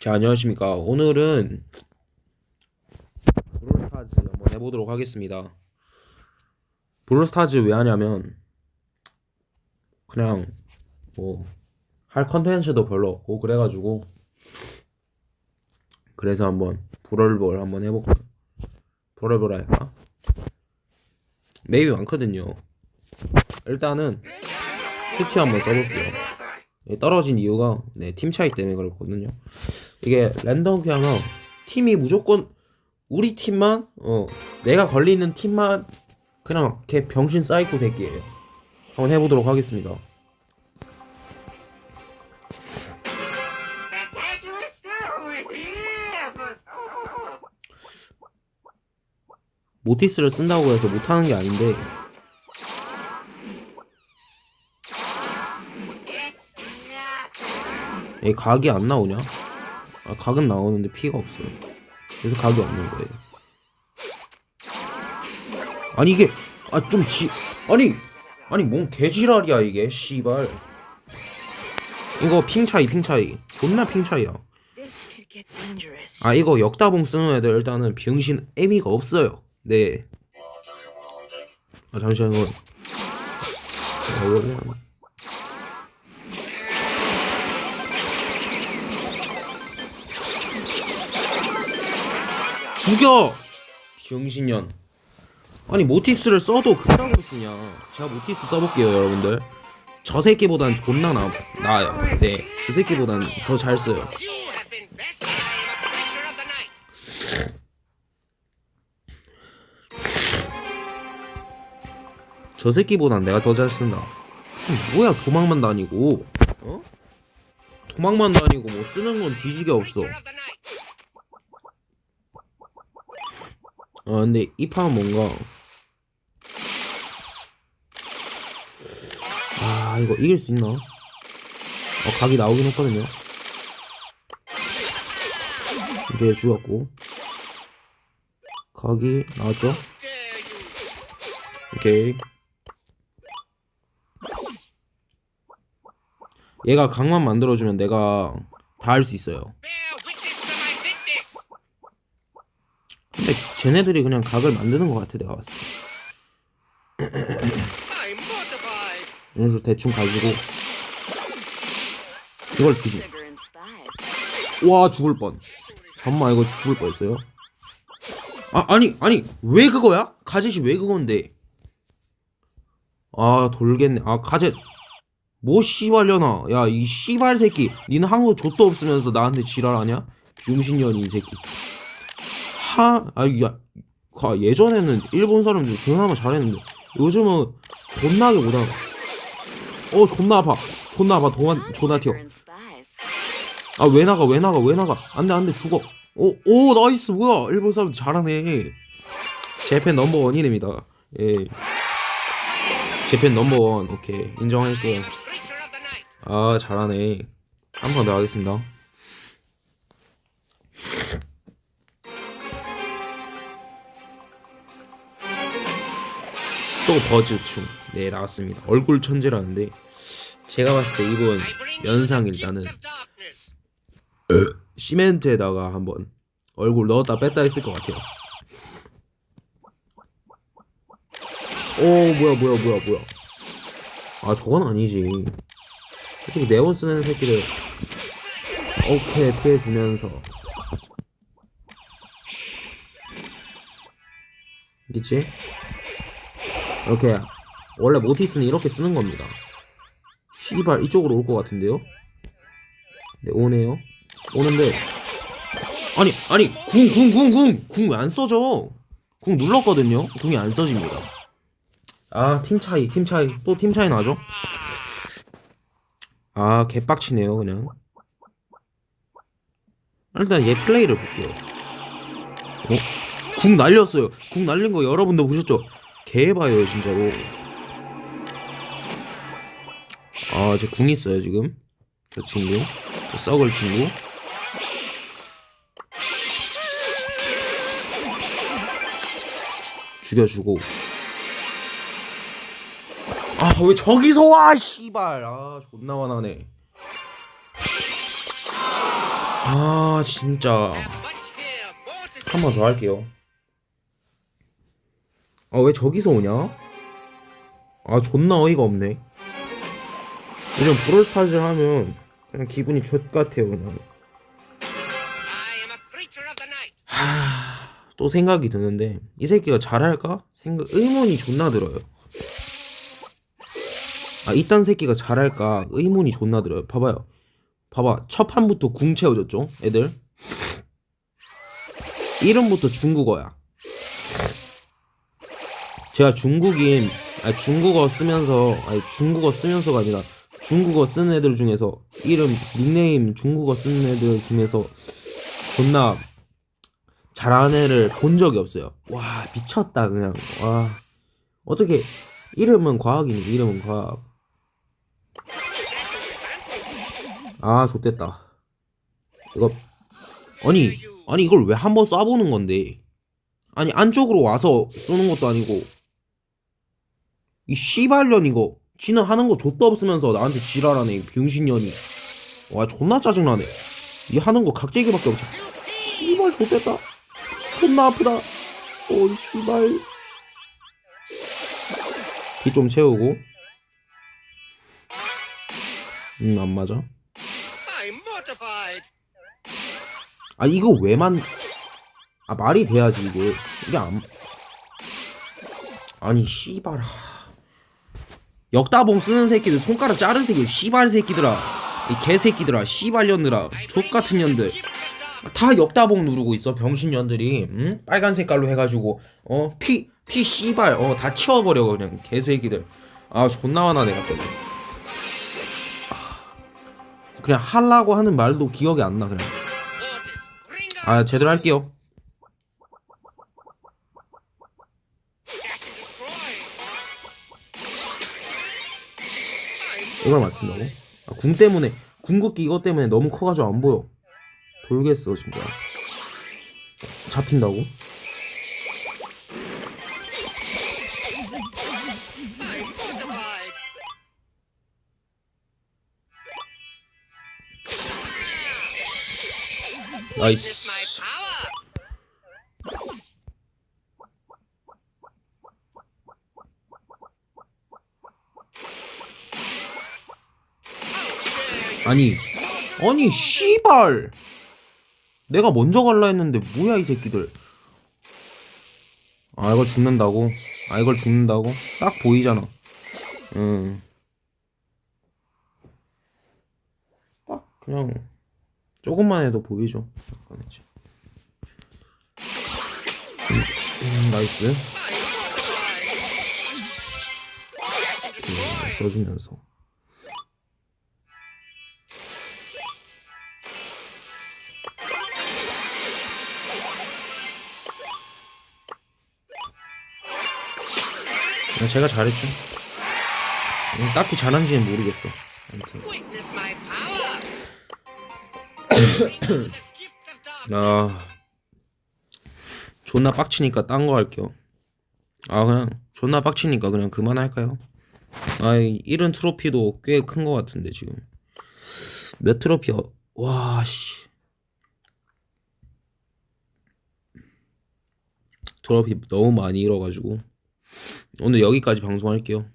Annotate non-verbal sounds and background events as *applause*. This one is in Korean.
자, 안녕하십니까. 오늘은 브롤스타즈 한번 해보도록 하겠습니다. 브롤스타즈 왜 하냐면 그냥 뭐 할 컨텐츠도 별로 없고 그래가지고 그래서 한번 브롤볼 한번 해볼까. 브롤볼 할까? 맵이 많거든요. 일단은 스티 한번 써볼게요. 예, 떨어진 이유가 네, 팀 차이 때문에 그렇거든요. 이게 랜덤 그냥 팀이 무조건 우리 팀만 어 내가 걸리는 팀만 그냥 걔 병신 사이코 새끼예요. 한번 해보도록 하겠습니다. 모티스를 쓴다고 해서 못하는 게 아닌데 얘 각이 안 나오냐? 아, 각은 나오는데 피가 없어요. 그래서 각이 없는 거예요. 아니 이게 아 좀 지 아니 아니 뭔 개지랄이야 이게 씨발 이거 핑 차이 핑 차이 존나 핑 차이야. 아 이거 역다봉 쓰는 애들 일단은 병신 애미가 없어요. 네. 아 잠시만 이거. 아, 죽여! 병신년. 아니 모티스를 써도 그따구로 쓰냐? 제가 모티스 써볼게요 여러분들. 저 새끼보단 존나 나, 나아요. 네, 그 새끼보단 더 잘 써요. 저 새끼보단 내가 더 잘 쓴다. 참, 뭐야 도망만 다니고, 어? 도망만 다니고 뭐 쓰는 건 뒤지게 없어. 아 근데 이 판은 뭔가 아 이거 이길 수 있나? 어 각이 나오긴 했거든요. 이게 죽었고 각이 나왔죠? 오케이. 얘가 각만 만들어주면 내가 다 할 수 있어요. 근데 쟤네들이 그냥 각을 만드는 것 같아 내가 봤을 때. *clears throat* 이런 식으로 대충 가지고 이걸 뒤지. 와 죽을 뻔. 잠만 이거 죽을 뻔했어요. 아 아니 아니 왜 그거야? 가젯이 왜 그건데? 아 돌겠네. 아 가젯 뭐 씨발려나? 야 이 씨발 새끼. 니는 한국 족도 없으면서 나한테 지랄하냐? 병신년이 이 새끼. 하, 아, 야, 가, 예전에는 일본 사람들 그나마 잘했는데 요즘은 존나게 못하나. 어, 존나 아파. 존나 아파. 동안 존나 튀어. 아 왜 나가? 왜 나가? 왜 나가? 안돼 안돼. 죽어. 오오 나이스. 뭐야. 일본 사람 잘하네. 재팬 넘버 원이랍니다. 예. 재팬 넘버 원. 오케이. 인정했어요. 아 잘하네. 한 번 더 하겠습니다 또 버즈충 네 나왔습니다 얼굴 천재라는데 제가 봤을 때 you 연상 일단은. 시멘트에다가 한번 얼굴 넣었다 뺐다 했을 것 같아요. 오 뭐야 뭐야 뭐야 뭐야. 아 저건 아니지. 솔직히 네온 쓰는 새끼를 오케이 피해주면서 있겠지? 이렇게 원래 모티스는 이렇게 쓰는 겁니다. 씨발 이쪽으로 올 것 같은데요? 네 오네요. 오는데 아니 아니 궁 궁 궁 궁! 궁 왜 안 써져? 궁 눌렀거든요? 궁이 안 써집니다. 아 팀 차이 팀 차이. 또 팀 차이 나죠? 아 개빡치네요 그냥. 일단 얘 플레이를 볼게요. 어? 궁 날렸어요. 궁 날린 거 여러분도 보셨죠 개봐요 진짜로. 아제 궁 있어요 지금. 저 친구. 저 썩을 친구. 죽여주고. 아 왜 저기서 와 씨발. 아 존나 화나네. 아 진짜. 한 번 더 할게요. 아 왜 저기서 오냐? 아 존나 어이가 없네. 요즘 브롤스타즈 하면 그냥 기분이 좆 같아요 그냥. I am a creature of the night. 하... 또 생각이 드는데 이 새끼가 잘할까? 생각 의문이 존나 들어요. 아 이딴 새끼가 잘할까 의문이 존나 들어요. 봐봐요. 봐봐 첫 판부터 궁 채워줬죠 애들. 이름부터 중국어야. 제가 중국인 아니 중국어 쓰면서 아니 중국어 쓰면서가 아니라 중국어 쓰는 애들 중에서 이름 닉네임 중국어 쓰는 애들 중에서 존나 잘하는 애를 본 적이 없어요. 와 미쳤다 그냥 와 어떻게 이름은 과학이니 이름은 과학. 아 좋됐다. 이거 아니 아니 이걸 왜 한번 쏴보는 건데? 아니 안쪽으로 와서 쏘는 것도 아니고 이 씨발년 이거 지는 하는 거 좆도 없으면서 나한테 지랄하네 이 병신년이. 와 존나 짜증나네. 이 하는 거 각재기밖에 없지 씨발 좆됐다. 존나 아프다. 오 씨발. 피 좀 채우고. 음 안 맞아. 아 이거 왜만 아 말이 돼야지 이게. 이게 안 아니 씨발 역다봉 쓰는 새끼들 손가락 자른 새끼 씨발 새끼들아. 이 개새끼들아 씨발 년들아. 족같은 년들. 다 역다봉 누르고 있어 병신 년들이. 응? 빨간 색깔로 해가지고. 어? 피 피 씨발. 어 다 튀어버려 그냥. 개새끼들. 아 존나 화나네 갑자기. 아, 그냥 하려고 하는 말도 기억이 안 나 그냥. 아 제대로 할게요 이걸 맞춘다고? 아, 궁 때문에 궁극기 이것 때문에 너무 커가지고 안 보여 돌겠어 진짜 잡힌다고? 나이스 아니 아니 씨발 내가 먼저 갈라 했는데 뭐야 이 새끼들 아 이걸 죽는다고? 아 이걸 죽는다고? 딱 보이잖아 음. 딱 그냥 조금만 해도 보이죠 이제. 음, 음, 나이스 음, 써주면서 제가 잘했죠. 음, 딱히 잘한지는 모르겠어. 아무튼. *coughs* 아 존나 빡치니까 딴 거 할게요. 아 그냥 존나 빡치니까 그냥 그만할까요? 아이 이런 트로피도 꽤 큰 거 같은데 지금 몇 트로피야? 와 씨. 트로피 너무 많이 잃어가지고 오늘 여기까지 방송할게요.